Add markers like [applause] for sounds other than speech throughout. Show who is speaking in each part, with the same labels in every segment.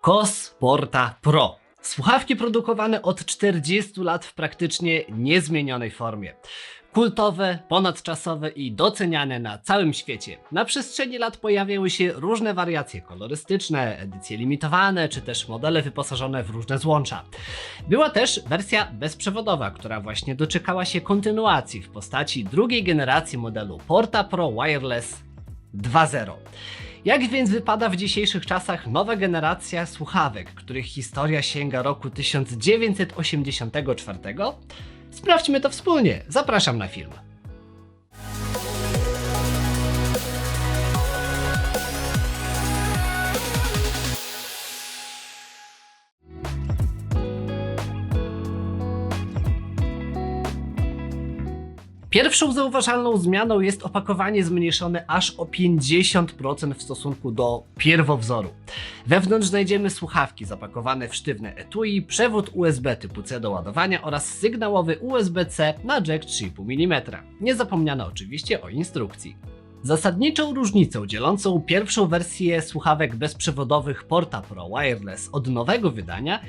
Speaker 1: KOS Porta Pro. Słuchawki produkowane od 40 lat w praktycznie niezmienionej formie. Kultowe, ponadczasowe i doceniane na całym świecie. Na przestrzeni lat pojawiały się różne wariacje kolorystyczne, edycje limitowane, czy też modele wyposażone w różne złącza. Była też wersja bezprzewodowa, która właśnie doczekała się kontynuacji w postaci drugiej generacji modelu Porta Pro Wireless 2.0. Jak więc wypada w dzisiejszych czasach nowa generacja słuchawek, których historia sięga roku 1984? Sprawdźmy to wspólnie. Zapraszam na film. Pierwszą zauważalną zmianą jest opakowanie zmniejszone aż o 50% w stosunku do pierwowzoru. Wewnątrz znajdziemy słuchawki zapakowane w sztywne etui, przewód USB typu C do ładowania oraz sygnałowy USB-C na jack 3,5 mm. Nie zapomniano oczywiście o instrukcji. Zasadniczą różnicą dzielącą pierwszą wersję słuchawek bezprzewodowych Porta Pro Wireless od nowego wydania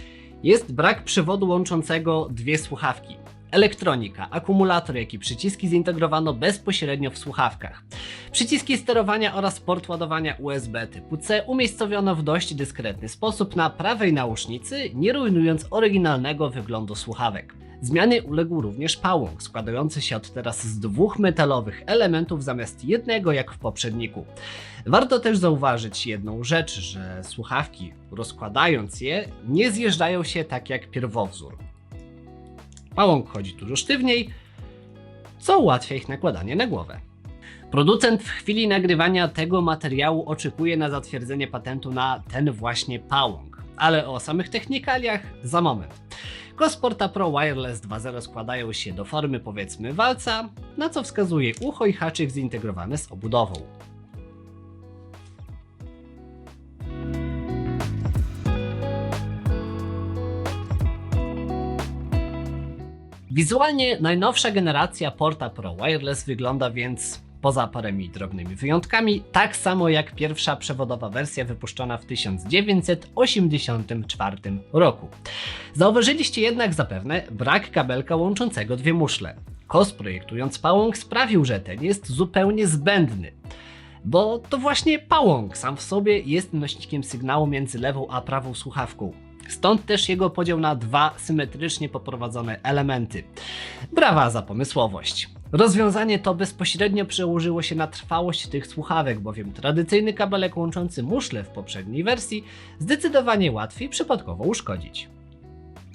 Speaker 1: jest brak przewodu łączącego dwie słuchawki. Elektronika, akumulator, jak i przyciski zintegrowano bezpośrednio w słuchawkach. Przyciski sterowania oraz port ładowania USB typu C umiejscowiono w dość dyskretny sposób na prawej nausznicy, nie rujnując oryginalnego wyglądu słuchawek. Zmiany uległ również pałąk, składający się od teraz z dwóch metalowych elementów zamiast jednego jak w poprzedniku. Warto też zauważyć jedną rzecz, że słuchawki, rozkładając je, nie zjeżdżają się tak jak pierwowzór. Pałąk chodzi dużo sztywniej, co ułatwia ich nakładanie na głowę. Producent w chwili nagrywania tego materiału oczekuje na zatwierdzenie patentu na ten właśnie pałąk, ale o samych technikaliach za moment. Gosporta Pro Wireless 2.0 składają się do formy powiedzmy walca, na co wskazuje ucho i haczyk zintegrowane z obudową. Wizualnie najnowsza generacja Porta Pro Wireless wygląda więc, poza paręmi drobnymi wyjątkami, tak samo jak pierwsza przewodowa wersja wypuszczona w 1984 roku. Zauważyliście jednak zapewne brak kabelka łączącego dwie muszle. KOS projektując pałąk sprawił, że ten jest zupełnie zbędny. Bo to właśnie pałąk sam w sobie jest nośnikiem sygnału między lewą a prawą słuchawką. Stąd też jego podział na dwa symetrycznie poprowadzone elementy. Brawa za pomysłowość. Rozwiązanie to bezpośrednio przełożyło się na trwałość tych słuchawek, bowiem tradycyjny kabelek łączący muszle w poprzedniej wersji zdecydowanie łatwiej przypadkowo uszkodzić.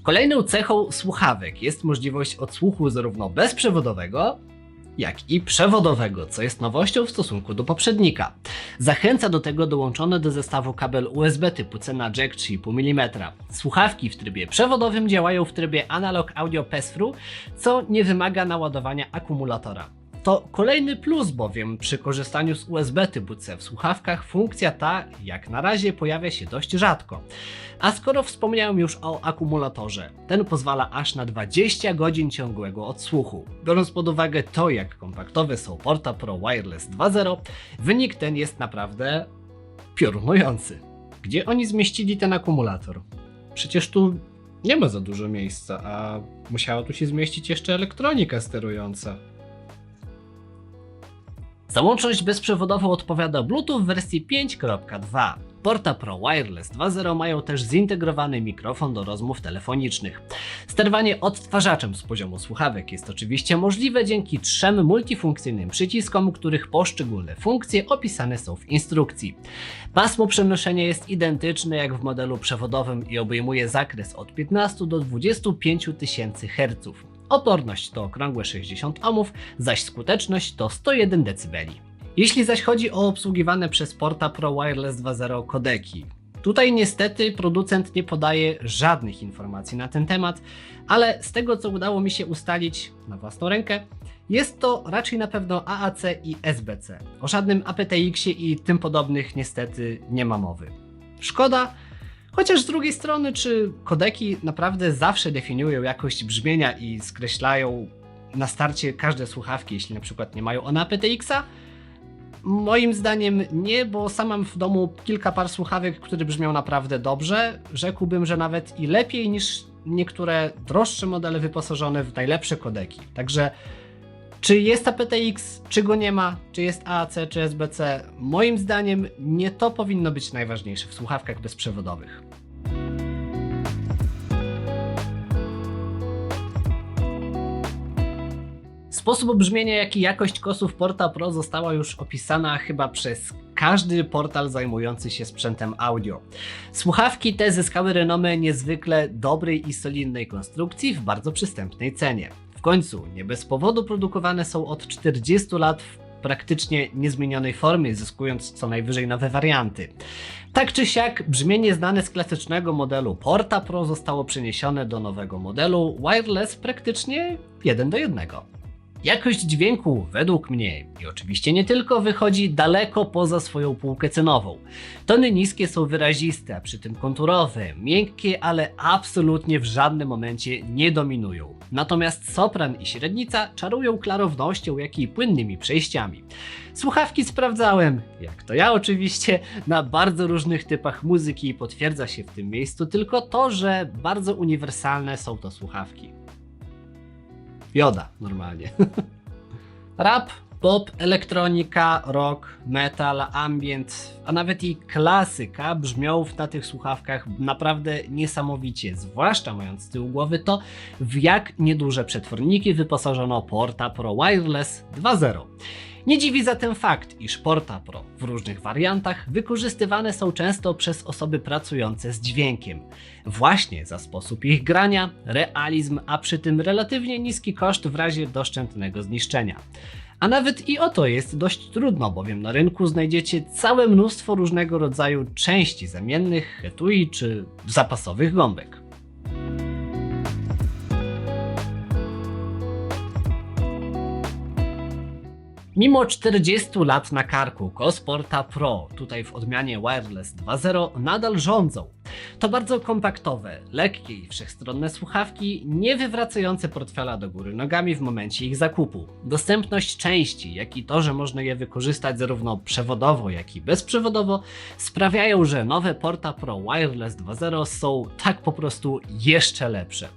Speaker 1: Kolejną cechą słuchawek jest możliwość odsłuchu zarówno bezprzewodowego, jak i przewodowego, co jest nowością w stosunku do poprzednika. Zachęca do tego dołączony do zestawu kabel USB typu C na jack 3,5 mm. Słuchawki w trybie przewodowym działają w trybie analog audio pass-through, co nie wymaga naładowania akumulatora. To kolejny plus, bowiem przy korzystaniu z USB typu C w słuchawkach funkcja ta jak na razie pojawia się dość rzadko. A skoro wspomniałem już o akumulatorze, ten pozwala aż na 20 godzin ciągłego odsłuchu. Biorąc pod uwagę to, jak kompaktowe są Porta Pro Wireless 2.0, wynik ten jest naprawdę piorunujący. Gdzie oni zmieścili ten akumulator? Przecież tu nie ma za dużo miejsca, a musiała tu się zmieścić jeszcze elektronika sterująca. Za łączność bezprzewodową odpowiada Bluetooth wersji 5.2. Porta Pro Wireless 2.0 mają też zintegrowany mikrofon do rozmów telefonicznych. Sterowanie odtwarzaczem z poziomu słuchawek jest oczywiście możliwe dzięki trzem multifunkcyjnym przyciskom, których poszczególne funkcje opisane są w instrukcji. Pasmo przenoszenia jest identyczne jak w modelu przewodowym i obejmuje zakres od 15 do 25 tysięcy Hz. Oporność to okrągłe 60 ohmów, zaś skuteczność to 101 dB. Jeśli zaś chodzi o obsługiwane przez Porta Pro Wireless 2.0 kodeki, tutaj niestety producent nie podaje żadnych informacji na ten temat, ale z tego co udało mi się ustalić na własną rękę, jest to raczej na pewno AAC i SBC. O żadnym aptX-ie i tym podobnych niestety nie ma mowy. Szkoda, Chociaż z drugiej strony, czy kodeki naprawdę zawsze definiują jakość brzmienia i skreślają na starcie każde słuchawki, jeśli na przykład nie mają one aptX-a? Moim zdaniem nie, bo sam mam w domu kilka par słuchawek, które brzmią naprawdę dobrze. Rzekłbym, że nawet i lepiej niż niektóre droższe modele wyposażone w najlepsze kodeki. Także czy jest aptX, czy go nie ma, czy jest AAC, czy SBC, moim zdaniem nie to powinno być najważniejsze w słuchawkach bezprzewodowych. Sposób brzmienia, jak i jakość kosów Porta Pro została już opisana chyba przez każdy portal zajmujący się sprzętem audio. Słuchawki te zyskały renomę niezwykle dobrej i solidnej konstrukcji w bardzo przystępnej cenie. W końcu, nie bez powodu produkowane są od 40 lat w praktycznie niezmienionej formie, zyskując co najwyżej nowe warianty. Tak czy siak, brzmienie znane z klasycznego modelu Porta Pro zostało przeniesione do nowego modelu wireless praktycznie jeden do jednego. Jakość dźwięku, według mnie, i oczywiście nie tylko, wychodzi daleko poza swoją półkę cenową. Tony niskie są wyraziste, a przy tym konturowe, miękkie, ale absolutnie w żadnym momencie nie dominują. Natomiast sopran i średnica czarują klarownością, jak i płynnymi przejściami. Słuchawki sprawdzałem, jak to ja oczywiście, na bardzo różnych typach muzyki i potwierdza się w tym miejscu tylko to, że bardzo uniwersalne są to słuchawki. Joda normalnie. [laughs] Rap, pop, elektronika, rock, metal, ambient, a nawet i klasyka brzmią na tych słuchawkach naprawdę niesamowicie, zwłaszcza mając z tyłu głowy to, w jak nieduże przetworniki wyposażono Porta Pro Wireless 2.0. Nie dziwi zatem fakt, iż Porta Pro w różnych wariantach wykorzystywane są często przez osoby pracujące z dźwiękiem. Właśnie za sposób ich grania, realizm, a przy tym relatywnie niski koszt w razie doszczętnego zniszczenia. A nawet i o to jest dość trudno, bowiem na rynku znajdziecie całe mnóstwo różnego rodzaju części zamiennych, etui czy zapasowych gąbek. Mimo 40 lat na karku Cosporta Pro, tutaj w odmianie Wireless 2.0, nadal rządzą. To bardzo kompaktowe, lekkie i wszechstronne słuchawki, nie wywracające portfela do góry nogami w momencie ich zakupu. Dostępność części, jak i to, że można je wykorzystać zarówno przewodowo, jak i bezprzewodowo, sprawiają, że nowe Porta Pro Wireless 2.0 są tak po prostu jeszcze lepsze.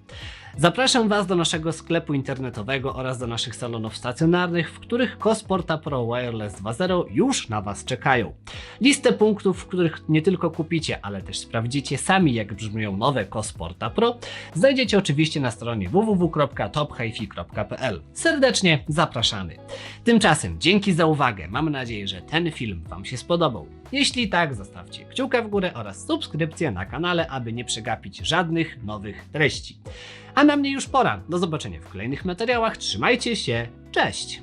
Speaker 1: Zapraszam Was do naszego sklepu internetowego oraz do naszych salonów stacjonarnych, w których Cosporta Pro Wireless 2.0 już na Was czekają. Listę punktów, w których nie tylko kupicie, ale też sprawdzicie sami, jak brzmią nowe Cosporta Pro, znajdziecie oczywiście na stronie www.tophifi.pl. Serdecznie zapraszamy. Tymczasem dzięki za uwagę. Mam nadzieję, że ten film Wam się spodobał. Jeśli tak, zostawcie kciuka w górę oraz subskrypcję na kanale, aby nie przegapić żadnych nowych treści. A na mnie już pora. Do zobaczenia w kolejnych materiałach. Trzymajcie się. Cześć!